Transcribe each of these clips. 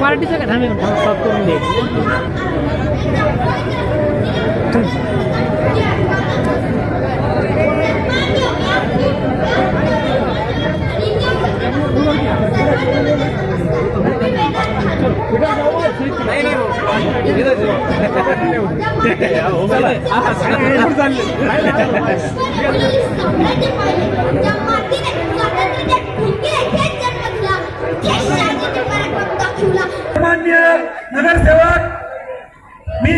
पार्टीचं का थांबे स्टॉप करून दे नगरसेवक मी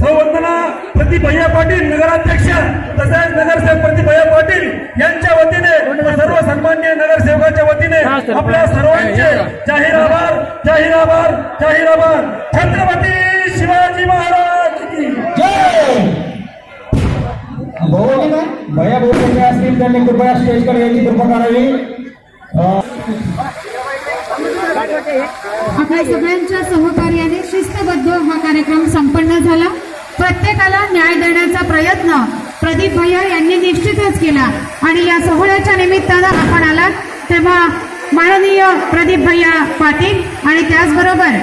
सौवंदना प्रतिभैया पाटील नगराध्यक्ष तसेच नगरसेवक प्रतिभैया पाटील यांच्या वतीने व सर्व सन्मान्य नगरसेवकांच्या वतीने आपल्या सर्वांचे जाहीर आभार जाहीर आभार जाहीर आभार. छत्रपती शिवाजी महाराज भैया भाऊ असतील त्यांनी कृपया स्टेजकडे यायची कृपा करावी. आपल्या सगळ्यांच्या सहकार्याने शिस्तबद्ध हा कार्यक्रम संपन्न झाला. प्रत्येकाला न्याय देण्याचा प्रयत्न प्रदीप भैया यांनी निश्चितच केला. आणि या सोहळ्याच्या निमित्तानं आपण आलात तेव्हा माननीय प्रदीप भैया पाटील आणि त्याचबरोबर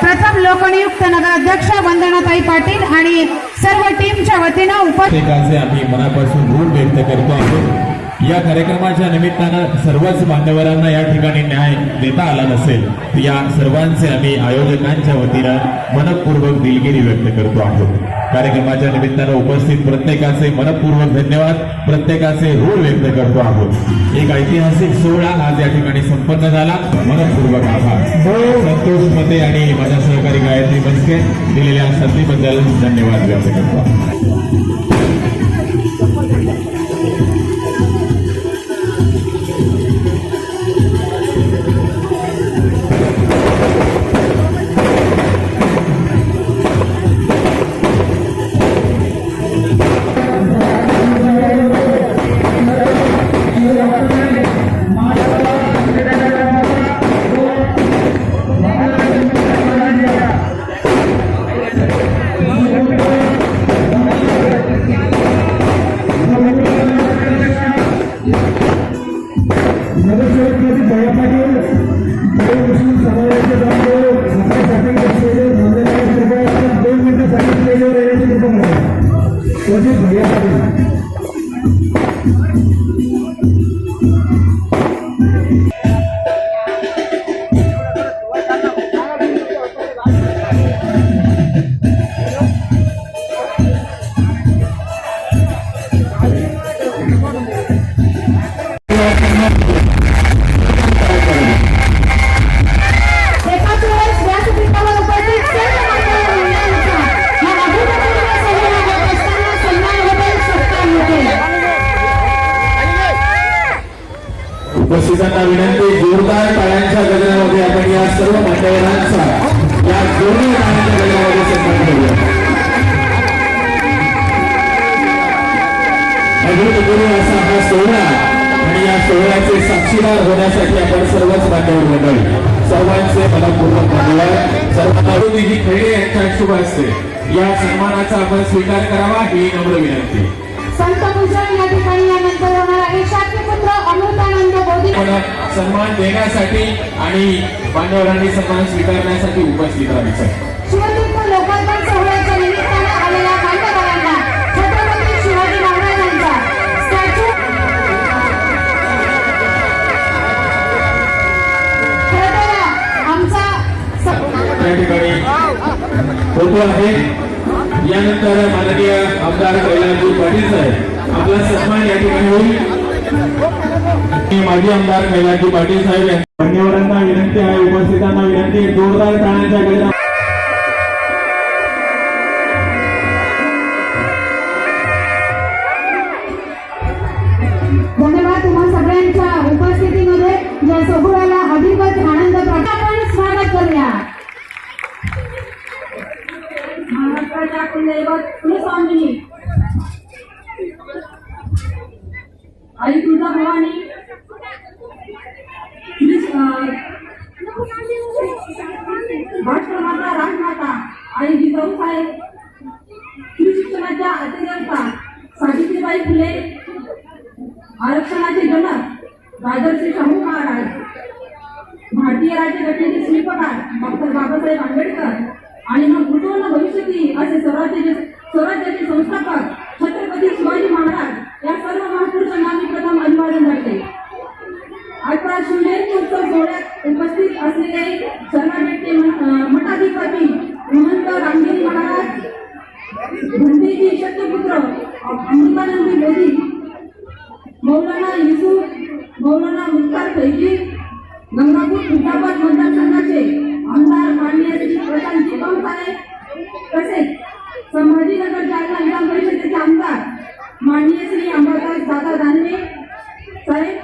प्रथम लोकनियुक्त नगराध्यक्ष वंदनाताई पाटील आणि सर्व टीमच्या वतीनं उप आम्ही मनापासून व्यक्त करतो आहोत. या कार्यक्रमाच्या निमित्तानं सर्वच मान्यवरांना या ठिकाणी न्याय देता आला नसेल तर या सर्वांचे आम्ही आयोजकांच्या वतीनं मनपूर्वक दिलगिरी व्यक्त करतो आहोत. कार्यक्रमाच्या निमित्तानं उपस्थित प्रत्येकाचे मनपूर्वक धन्यवाद प्रत्येकाचे ऋण व्यक्त करतो आहोत. एक ऐतिहासिक सोहळा आज या ठिकाणी संपन्न झाला. मनपूर्वक आभार. संतोष मते आणि माझ्या सहकारी गायत्री बनके दिलेल्या संधीबद्दल धन्यवाद व्यक्त करतो. उपस्थितांना विनंती जोरदार टाळ्यांच्या गजरामध्ये आपण या सर्व मंडळांचा या दोन्ही टाळ्यांच्या गजरामध्ये सन्मान करूया. अभूतपूर्व असा हा सोहळा आणि या सोहळ्याचे साक्षीदार होण्यासाठी आपण सर्वच मान्यवर मंडळी सर्वांचे मनपूर्वक धन्यवाद. सर्वांना ही खेळे यांच्या शुभ असते या सन्मानाचा आपण स्वीकार करावा ही नम्र विनंती. संत पूजन या ठिकाणी यानंतर होणारा एक शाक्यपुत्र अमृतानंद बोधी. आपण सन्मान देण्यासाठी आणि मान्यवरांनी सन्मान स्वीकारण्यासाठी उपस्थित राहायचं शिवतीर्थ लोकार्पण सोहळ्याच्या निमित्तानं आलेल्या मान्यवरांना छत्रपती शिवाजी महाराजांचा स्टॅच्यू खरं तर आमचा या ठिकाणी फोटो आहे. यानंतर माननीय आमदार कैलासजी पाटील साहेब आपला सन्मान या ठिकाणी होईल. माजी आमदार कैलासजी पाटील साहेब यांच्या मान्यवरांना विनंती आहे उपस्थितांना विनंती जोरदार टाळ्यांच्या महाराष्ट्राच्या कुलदैवत कुलस्वामिनी आई तुळजा भवानी श्री- अं, राष्ट्रमाता राजमाता आई जिजाऊ साहेब श्री शिक्षणाच्या अतिदेवता सावित्रीबाई फुले आरक्षणाचे जनक राजर्षी शाहू महाराज भारतीय राज्यघटनेचे शिल्पकार डॉक्टर बाबासाहेब आंबेडकर आणि मग उज्ज्वल भविष्यती असे स्वराज्याचे स्वराज्याचे संस्थापक छत्रपती शिवाजी महाराज या सर्व महापुरुषांना मी प्रथम अभिवादन करते आता शिवजयंती उत्सव सोहळ्यात उपस्थित असलेले सर्वांचे मठाधिपती महंत रामगिरी महाराज भंडीजी शक्यपुत्र अमृतानंदी मोदी मौलाना युसुफ मौलाना मुख्तार फैजी गंगापूर खुलताबाद मतदारसंघाचे आमदार माननीय श्री प्रशांतजी पावसाळे तसेच संभाजीनगर जालना विधान परिषदेचे आमदार माननीय श्री अंबादास दादा दानवे साहेब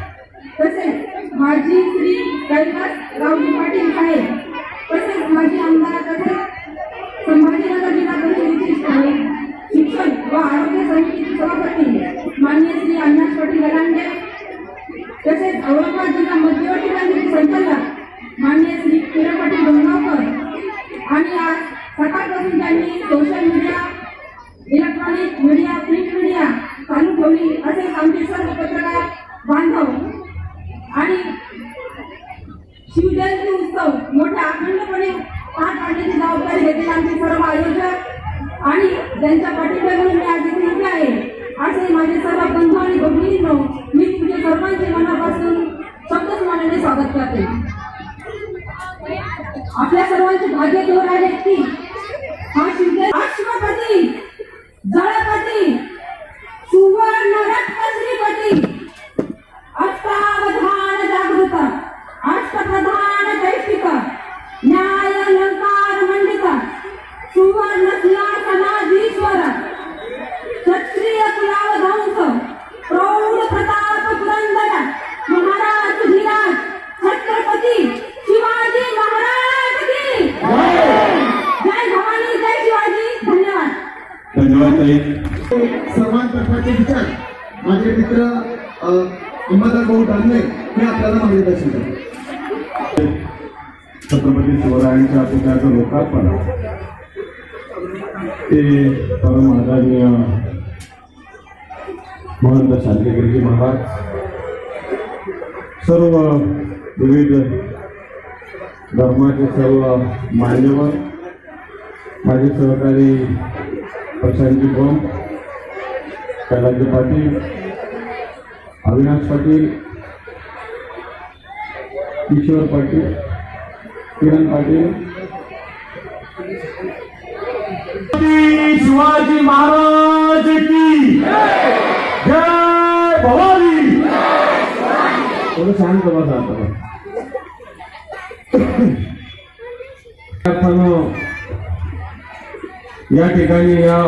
तसेच माजी श्री कैलास रावजी पाटील साहेब तसेच माजी आमदार तसेच संभाजीनगर जिल्हा परिषदेचे स्थानिक शिक्षण व आरोग्य समितीचे सभापती माननीय श्री अविनाश पाटील गलांडे तसेच औरंगाबाद जिल्हा मध्यवर्ती बँकेचे संचालक माननीय श्री किरण पाटील गंगावकर आणि आज सकाळपासून त्यांनी social media electronic media print media चालू ठेवली असे आमचे सर्व पत्रकार बांधव आणि शिवजयंती उत्सव मोठ्या अखंडपणे पार पाडण्याची जबाबदारी घेतील आमचे सर्व आयोजक आणि त्यांच्या पाठिंबा म्हणून मी आज इथे उभे आहे असे माझे सर्व बंधू आणि भगिनींनो मी तुझे सर्वांचे मनापासून शब्दच मनाने आपल्या सर्वांचे भाग्य दोन आहेत की हा शिंदे छत्रपती शिवरायांच्या पुतळ्याचं लोकार्पण. ते परम आदरणीय महंत शांतिगिरीजी महाराज सर्व विविध धर्माचे सर्व मान्यवर माझे सहकारी प्रशांतजी गोम कैलाजी पाटील अविनाश पाटील किशोर पाटील किरण पाटील शिवाजी महाराज की जय भवानी. थोडं शांत बसा आता. आपण या ठिकाणी या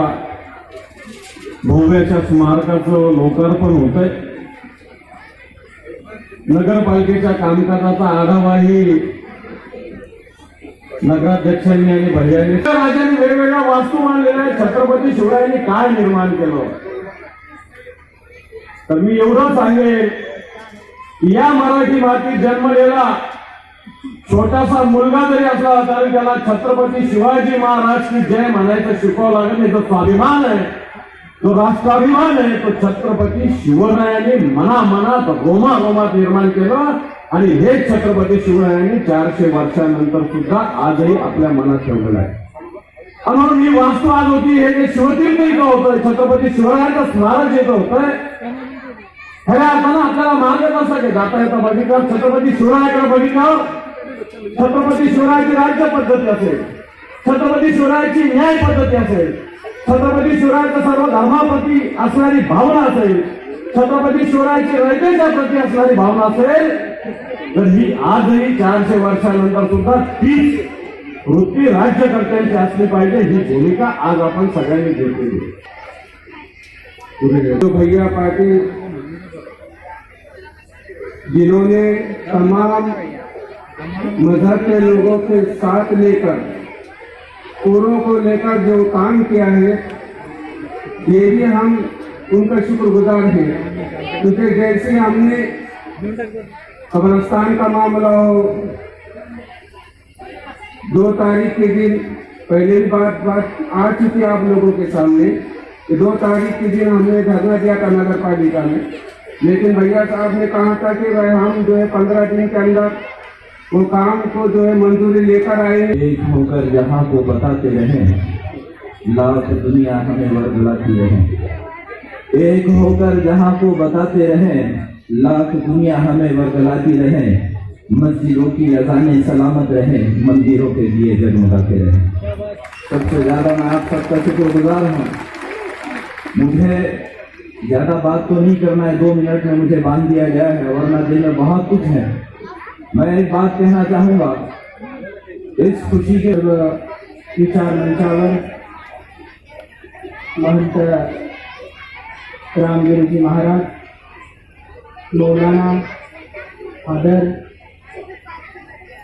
भव्याच्या स्मारकाचं लोकार्पण होत आहे नगरपालिकेच्या कामकाजाचा आढावाही नगराध्यक्षांनी आणि भैयांनी राजांनी वेगवेगळ्या वास्तू मांडलेल्या आहेत. छत्रपती शिवरायांनी काय निर्माण केलं? तर मी एवढं सांगेन या मराठी मातीत जन्मलेला छोटासा मुलगा जरी असला तरी त्याला छत्रपती शिवाजी महाराज की जय म्हणायचं शिकवावं लागेल. नाही तो स्वाभिमान आहे तो राष्ट्राभिमान आहे तो छत्रपती शिवरायांनी मनामनात रोमा रोमात निर्माण केलं. आणि हेच छत्रपती शिवरायांनी चारशे वर्षानंतर सुद्धा आजही आपल्या मनात ठेवलेलं आहे. आणि म्हणून ही वास्तू आज होती हे जे शिवतीर्थ इथं होतं छत्रपती शिवरायांचं स्मारक इथं होतंय खऱ्या अर्थानं आपल्याला मार्ग कसा की जाता येता बघितलं छत्रपती शिवरायाकडे बघितलं छत्रपती शिवरायाची राज्य पद्धती असेल छत्रपती शिवरायाची न्याय पद्धती असेल छत्रपती शिवरायाचं सर्व धर्माप्रती असणारी भावना असेल छत्रपती शिवरायाची रयतेच्या प्रती असणारी भावना असेल तर ही आजही चारशे वर्षानंतर सुद्धा तीच वृत्ती राज्यकर्त्यांची असली पाहिजे ही भूमिका आज आपण सगळ्यांनी घेतलेली. तो भैया पाटिल जिन्होंने तमाम मज़हब के लोगों के साथ लेकर पूरों को लेकर जो काम किया है, ये भी हम उनका शुक्रगुजार हैं क्योंकि जैसे हमने कब्रस्तान का मामला हो दो तारीख के दिन, पहले भी बात बात आ चुकी आप लोगों के सामने कि दो तारीख के दिन हमने धरना दिया था नगर पालिका में। लेकिन भैया साहब ने कहा था कि भाई हम जो है पंद्रह दिन के अंदर वो काम को जो है मंजूरी लेकर आए एक होकर जहाँ को बताते रहे लाख दुनिया हमें वर्गलाती रहे। एक होकर जहाँ को बताते रहे लाख दुनिया हमें वर्गलाती रहे, मस्जिदों की अजानें सलामत रहे, मंदिरों के लिए जगमगाते रहे। सबसे ज़्यादा मैं आप सबका शुक्रगुजार हूँ। मुझे ज़्यादा बात तो नहीं करना है, दो मिनट में मुझे बाँध दिया गया है, वरना दिन में बहुत कुछ है। मैं एक बात कहना चाहूँगा, इस खुशी के विचार मंचावर महंत रामगिरीजी महाराज मौलाना आदर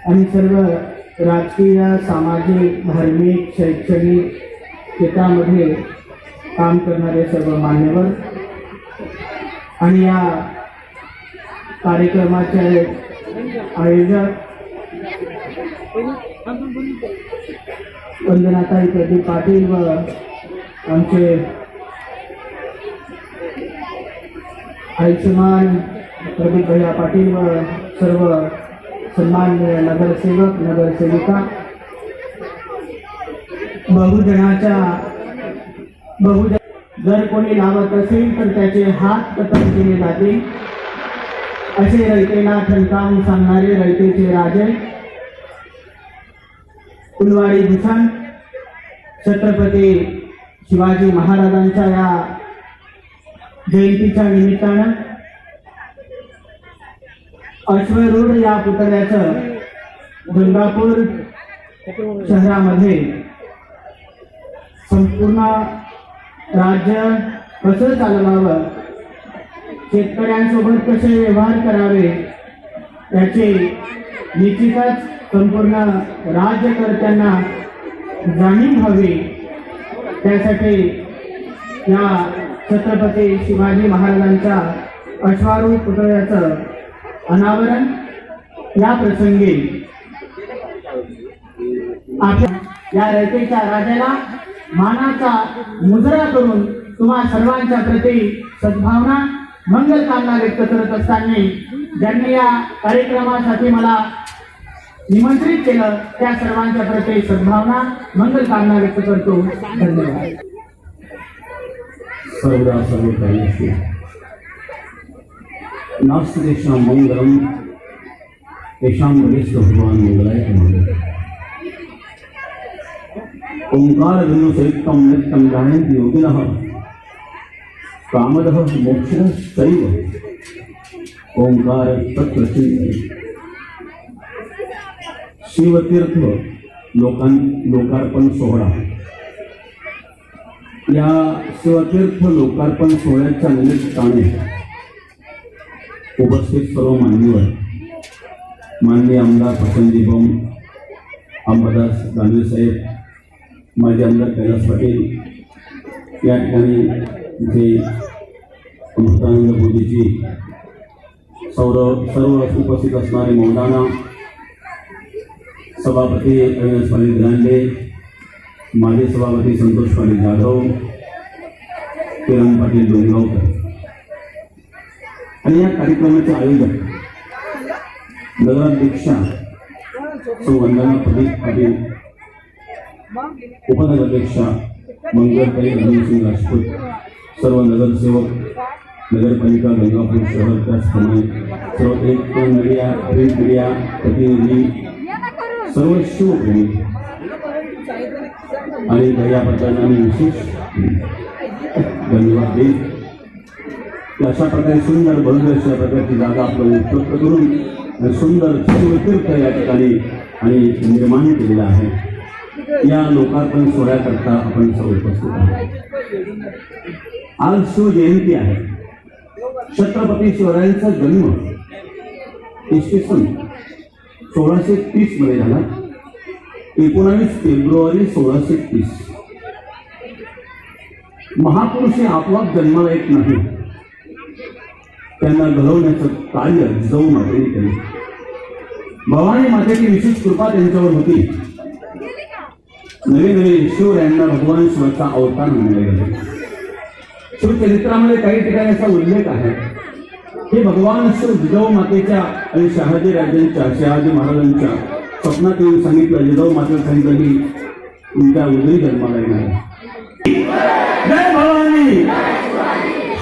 आणि सर्व राजकीय सामाजिक धार्मिक शैक्षणिक क्षेत्रामध्ये काम करणारे सर्व मान्यवर. आणि या कार्यक्रमाचे आयोजक वंदनाताई प्रदीप पाटील व आमचे आयुष्यमान प्रदीप भैया पाटील व सर्व सन्मान्य नगरसेवक नगरसेविका बहुजनाच्या बहुजन जर कोणी लावत असेल तर त्याचे हात कतल केले जातील. असे रयतेला ठणकावून सांगणारे रयतेचे राजे फुलवाडी भूषण छत्रपती शिवाजी महाराजांच्या या जयंतीच्या निमित्तानं अश्वरूढ या पुतळ्याचं गंगापूर शहरामध्ये संपूर्ण राज्य कसं चालवावं? शेतकऱ्यांसोबत कसे व्यवहार करावे? याचे निश्चितच संपूर्ण राज्यकर्त्यांना जाणीव व्हावी त्यासाठी या छत्रपती शिवाजी महाराजांच्या अश्वारूढ पुतळ्याचं अनावरण या प्रसंगी या रयतेच्या राजाला मानाचा मुजरा करून तुम्हा सर्वांच्या प्रती सद्भावना मंगल कामना व्यक्त करत असताना ज्यांनी या कार्यक्रमासाठी मला निमंत्रित केलं त्या सर्वांच्या प्रती सद्भावना मंगल कामना व्यक्त करतो. धन्यवाद. नास्ति तेषां मङ्गलं तेषां भवेत् भगवान् मङ्गलाय मङ्गलम् ओङ्कारबिन्दुसयुक्तं नित्यं गायन्ति योगिनः। कामदः मोक्षदश्चैव ओङ्कार तत्र चिन्तयति। शिवतीर्थ लोकां लोकार्पण सोहळा या शिवतीर्थ लोकार्पण सोहळ्याच्या निमित्ताने उपस्थित सर्व मान्यवर माननीय आमदार प्रसन्नजी बम अंबादास दानवे साहेब माजी आमदार कैलास पाटील या ठिकाणी इथे अमृतानंद मोदीजी सौरव सर्व उपस्थित असणारे मौलाना सभापती अविनाश पाटील ग्रांडे माजी सभापती संतोष पाटील जाधव किरण पाटील डोंगावकर आणि या कार्यक्रमाचे आयोजन नगराध्यक्षा सौ वंदना प्रदीप पाटील उपनगराध्यक्षा मंगलताई रणजितसिंग राजपूत सर्व नगरसेवक नगरपालिका गंगापूर शहर त्याचप्रमाणे सर्व एक मीडिया प्रिंट मीडिया प्रतिनिधी सर्व शिवप्रेमी. आणि भैयाबद्दल आम्ही विशेष धन्यवाद देईल अशा प्रकारे सुंदर भव्य अशा प्रकारची जागा आपल्याला उपलब्ध करून सुंदर शिवतीर्थ या ठिकाणी आणि निर्माण केलेलं आहे. या लोकार्पण सोहळ्याकरता आपण सर्व उपस्थित आहोत. आज शिवजयंती आहे. छत्रपती शिवरायांचा जन्म इसवी सन सोळाशे तीसमध्ये झाला. एकोणावीस फेब्रुवारी सोळाशे तीस. महापुरुष हे आपोआप जन्माला येत नाही. त्यांना घडवण्याचं कार्य जाऊ मातेने केलं. भवानी मातेची विशेष कृपा त्यांच्यावर होती. नवीन नवीन शिव शिवरायांना भगवान शिवाचा अवतार मानले गेले. शिवचरित्रामध्ये काही ठिकाणी असा उल्लेख आहे हे भगवान श्री जिजाऊ मातेच्या आणि शहाजी राजांच्या शहाजी महाराजांच्या स्वप्नात येऊन सांगितलं जिजाऊ मातेला सांगितलं की तुमच्या उदरी जन्माला येणार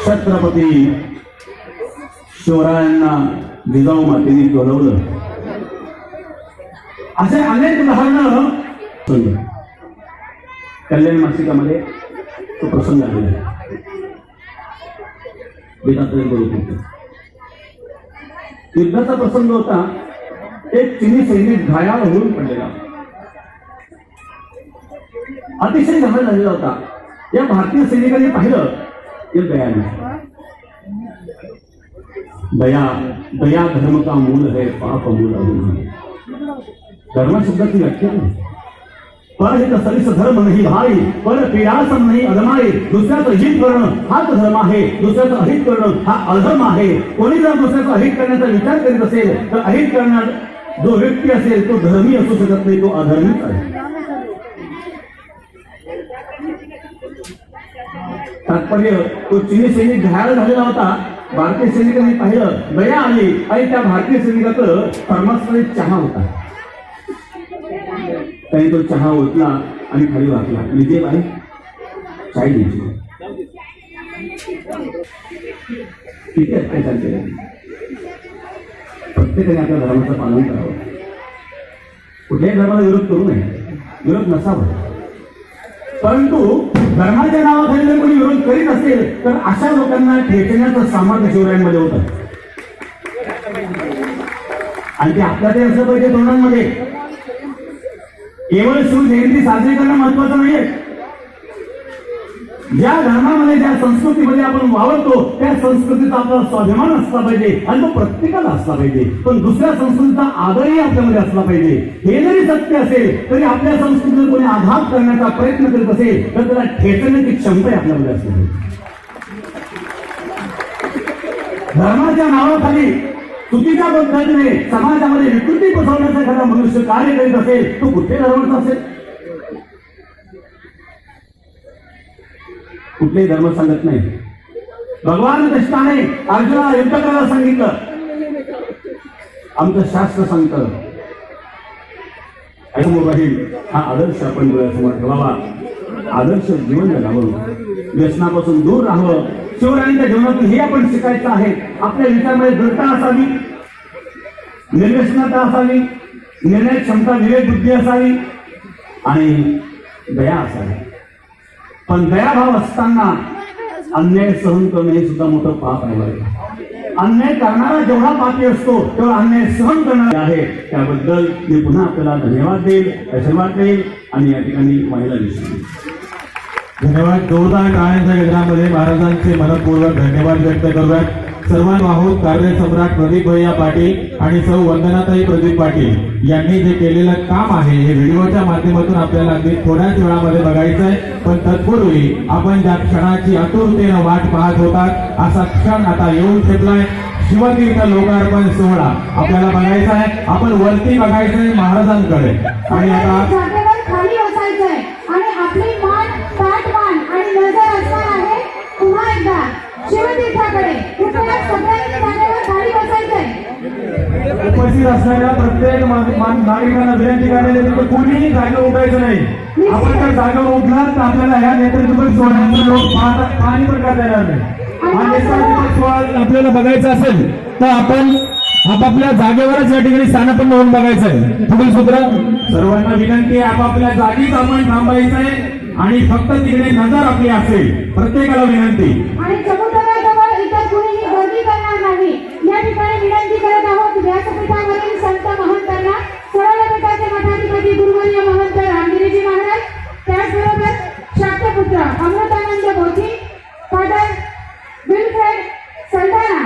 छत्रपती शिवरायांना जिजाऊ मातेने बोलवलं. असे अनेक उदाहरणं कल्याण मासिकामध्ये तो प्रसंग आलेला आहे. वेदांतर्गत युद्धाचा प्रसंग होता. एक चिनी सैनिक घायाळ होऊन पडलेला. अतिशय घायाळ झालेला होता. या भारतीय सैनिकांनी पाहिलं ते दयाने दया दया धर्म का मूल है, पाप मूल अरुण धर्म शब्दाची व्याख्या नाही। पर हित सरिस धर्म नाही भाई, पर पीडासम नाही अधमाई। दुसऱ्याचं हित करणं हाच धर्म आहे। दुसऱ्याचं अहित करणं हा अधर्म आहे। कोणी जर दुसऱ्याचं अहित करण्याचा विचार करीत असेल, तर अहित करणार जो व्यक्ती असेल तो धर्मी असू शकत नाही तो अधर्मीच आहे. तात्पर्य तो चिनी सैनिक घायल झालेला होता. भारतीय सैनिकांनी पाहिलं दया आली. आणि त्या भारतीय सैनिकाचं थर्मासमध्ये चहा होता. त्याने तो चहा ओतला आणि खाली वाकला. विजय बाई चाय द्यायची. ठीक आहे काय चालते प्रत्येकाने आपल्या धर्माचं पालन करावं. कुठल्याही धर्माला विरोध करू नये. विरोध नसावा. परंतु धर्माच्या नावाखाली जर कोणी विरोध करीत असेल तर अशा लोकांना ठेचण्याचं सामर्थ्य शिवरायांमध्ये होतं. आणि ते आपल्या ते असलं पाहिजे तोंडांमध्ये केवळ शिवजयंती साजरी करणं महत्वाचं नाहीये. ज्या धर्मामध्ये ज्या संस्कृतीमध्ये आपण वावरतो त्या संस्कृतीचा आपला स्वाभिमान असला पाहिजे आणि तो प्रत्येकाला असला पाहिजे. पण दुसऱ्या संस्कृतीचा आदरही आपल्यामध्ये असला पाहिजे. हे जरी सत्य असेल तरी आपल्या संस्कृतीवर कोणी आघात करण्याचा प्रयत्न करीत असेल तर त्याला ठेचण्याची क्षमता आपल्यामध्ये असली पाहिजे. धर्माच्या नावाखाली चुकीच्या पद्धतीने समाजामध्ये विकृती पसरवण्याचा एखादा मनुष्य कार्य करीत असेल तो कुठे धर्माचा असेल? कुठलेही धर्म सांगत नाही भगवान कृष्णाने अर्जुनाला युद्ध करायला सांगितलं. आमचं शास्त्र सांगतं. बहीण हा आदर्श आपण डोळ्यासमोर ठेवावा. आदर्श जीवन जगावं व्यसनापासून दूर राहावं. शिवरायांच्या जीवनातून हे आपण शिकायचं आहे. आपल्या विचारामध्ये दृढता असावी. निर्व्यसनता असावी. निर्णय क्षमता विवेक बुद्धी असावी. आणि दया असावी. पण दयाभाव असताना अन्याय सहन करणं हे सुद्धा मोठं पाप आहे बरं. अन्याय करणारा जेवढा पापी असतो तेवढा अन्याय सहन करणारा आहे त्याबद्दल मी पुन्हा आपल्याला धन्यवाद देईल आशीर्वाद देईल आणि या ठिकाणी महिला विषयी धन्यवाद. जोरदार टाळ्यांच्या गजरामध्ये महाराजांचे मनपूर्वक धन्यवाद व्यक्त करूयात. सर्वांना आहोत कार्यसम्राट प्रदीप भैया पाटील आणि सौ वंदनाताई प्रदीप पाटील. यांनी जे केलेलं काम आहे हे व्हिडिओच्या माध्यमातून आपल्याला अगदी थोड्याच वेळामध्ये बघायचं आहे पण तत्पूर्वी आपण ज्या क्षणाची आतुरतेनं वाट पाहत होतात असा क्षण आता येऊन ठेपलाय शिवतीर्थ लोकार्पण सोहळा आपल्याला बघायचा आहे. आपण वरती बघायचंय महाराजांकडे. आणि आता उपस्थित असणाऱ्या प्रत्येक नागरिकांना विनंती करण्यात येते की कोणीही जागेवर उठायचं नाही. आपण जर जागेवर उठलात तर आपल्याला ह्या नेतृत्व सोहळ्याचा लोक पाणी पण करता येणार नाही. हा नेतृत्व सोहळा आपल्याला बघायचा असेल तर आपण आपापल्या जागेवरच या ठिकाणी स्थानापन्न होऊन बघायचं आहे. पुढील सूत्र? सर्वांना विनंती आहे आपापल्या जागीच आपण थांबायचं आहे आणि फक्त तिकडे नजर आपली असेल. प्रत्येकाला विनंती. शाक्तपुत्र Amritanand Bodhi father Wilfred Saldanha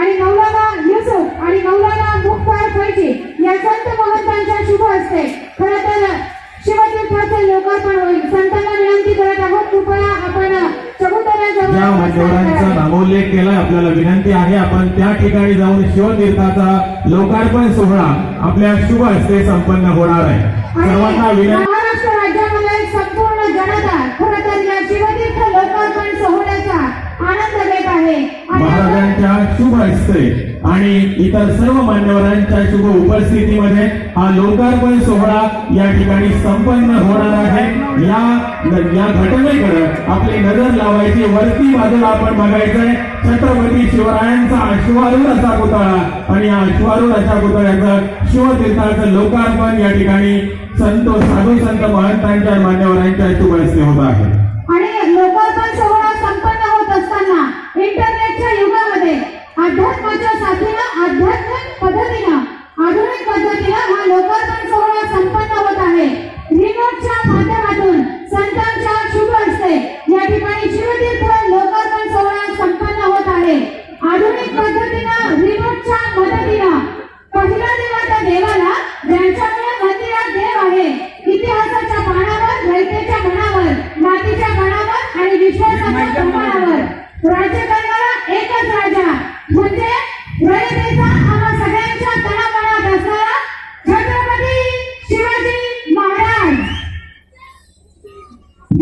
आणि मौलाना युसुफ आणि मौलाना मुख्तार फैजी या संत महंतांच्या शुभ हस्ते खरं तर शिवतीर्थाचे लोकार्पण होईल. संतांना विनंती करत आहोत कृपया आपण ज्या मान्यवरांचं नाव त्या ठिकाणी जाऊन शिवतीर्थाचा लोकार्पण सोहळा आपल्या शुभ हस्ते संपन्न होणार आहे. सर्वांना विनंती महाराष्ट्र राज्यामध्ये संपूर्ण जनता खरं तर या शिवतीर्थ लोकार्पण सोहळ्याचा आनंद घेत आहे. महाराजांच्या शुभ हस्ते आणि इतर सर्व मान्यवरांच्या शुभ उपस्थितीमध्ये हा लोकार्पण सोहळा या ठिकाणी संपन्न होणार आहे. या या घटनेकडे आपली नजर लावायची वरती बाजूला आपण बघायचंय. छत्रपती शिवरायांचा अश्वारूढ असा पुतळा आणि या अश्वारूढ अशा पुतळ्याचं शिवतीर्थाचं लोकार्पण या ठिकाणी संत साधू संत महंतांच्या मान्यवरांच्या शुभ हस्ते होत आहे. आणि लोकार्पण सोहळा संपन्न होत असताना इंटरनेटच्या युगामध्ये अध्यात्माच्या साथीनं आध्यात्मिक पद्धतीनं आधुनिक पद्धतीनं हा लोकार्पण सोहळा संपन्न होत आहे. रिमोटच्या माध्यमातून संतांच्या शुभ हस्ते या ठिकाणी शिवतीर्थ लोकार्पण सोहळा संपन्न होत आहे. आधुनिक पद्धतीनं रिमोटच्या मदतीनं पहिला देवा त्या देवाला ज्यांच्यामुळे मंदिरात देव आहे इतिहासाच्या पानावर रयतेच्या मनावर मातीच्या कणावर आणि विश्वासाच्या प्रमाणावर. राज्य करणारा एकच राजा. म्हणजे रयतेचा आम्हा सगळ्यांच्या तणामनात असणारा छत्रपती शिवाजी महाराज.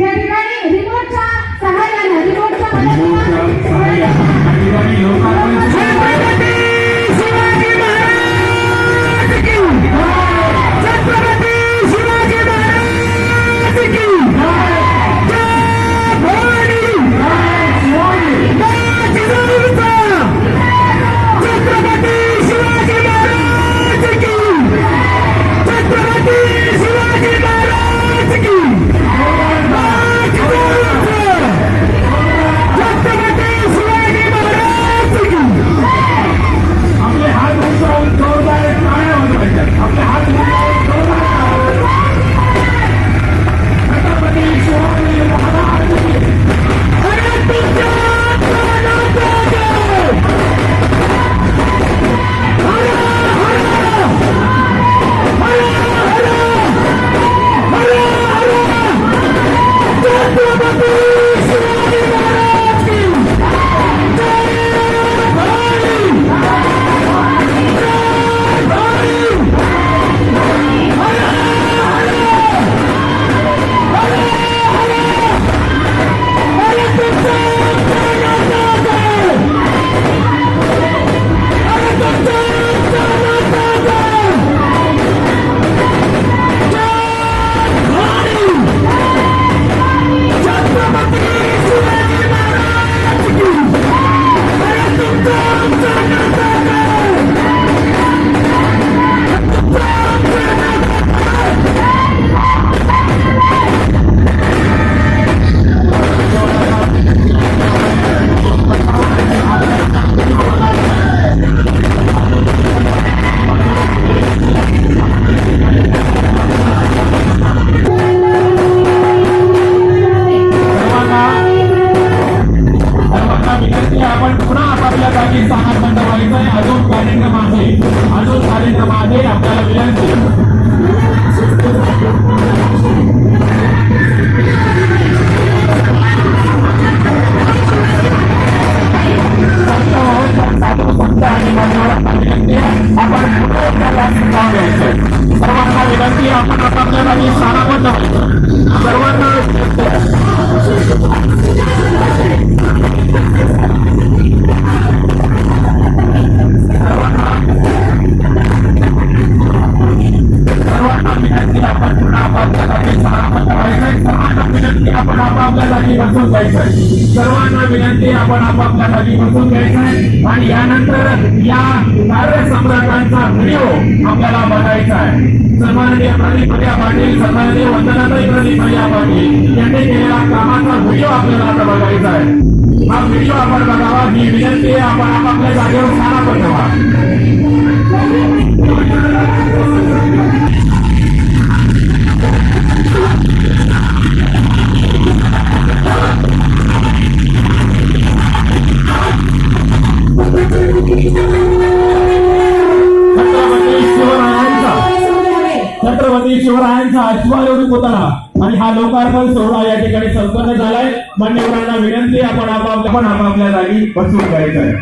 या ठिकाणी रिमोटच्या सहा एकदा जागी सर्वांना विनंती आपण आपापल्या जागी स्थानाबद्ध सर्वांना सर्वांना विनंती आपण पुन्हा आपापल्या जागी स्थानाबद्ध व्हायचंय सर्वांना विनंती आपण आपापल्या जागी बसून जायचंय सर्वांना विनंती आपण आपापल्या खाली बसून घ्यायचंय आणि यानंतर या कार्यसम्राटांचा व्हिडिओ आपल्याला बघायचा आहे. सन्माननीय प्रदीप भैया पाटील सन्माननीय वंदनाताई प्रदीप भैया पाटील यांनी केलेला कामाचा व्हिडिओ आपल्याला आता बघायचा आहे. हा व्हिडिओ आपण बघावा ही विनंती आहे आपण आपापल्या जागेवर स्थानापन्न व्हा मान्यवरांना विनंती आपण आपापल्या आपण आपापल्या जागी बसून जायचं आहे.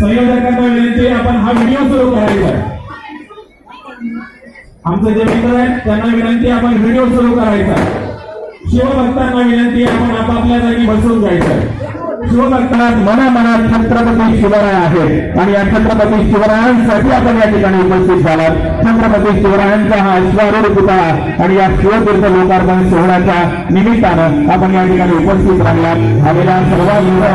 संयोजकांना विनंती आपण हा व्हिडिओ सुरू करायचा आमचे जे मित्र आहेत त्यांना विनंती आपण व्हिडिओ सुरू करायचा शिवभक्तांना विनंती आपण आपापल्या जागी बसून जायचं आहे. शिवभक्तांत मनामनात छत्रपती शिवराय आहेत. आणि या छत्रपती शिवरायांसाठी आपण या ठिकाणी उपस्थित झालात. छत्रपती शिवरायांचा हा अश्वारूढ पुतळा आणि या शिवतीर्थ लोकार्पण सोहळ्याच्या निमित्तानं आपण या ठिकाणी उपस्थित राहिलात. आलेल्या सर्वांचे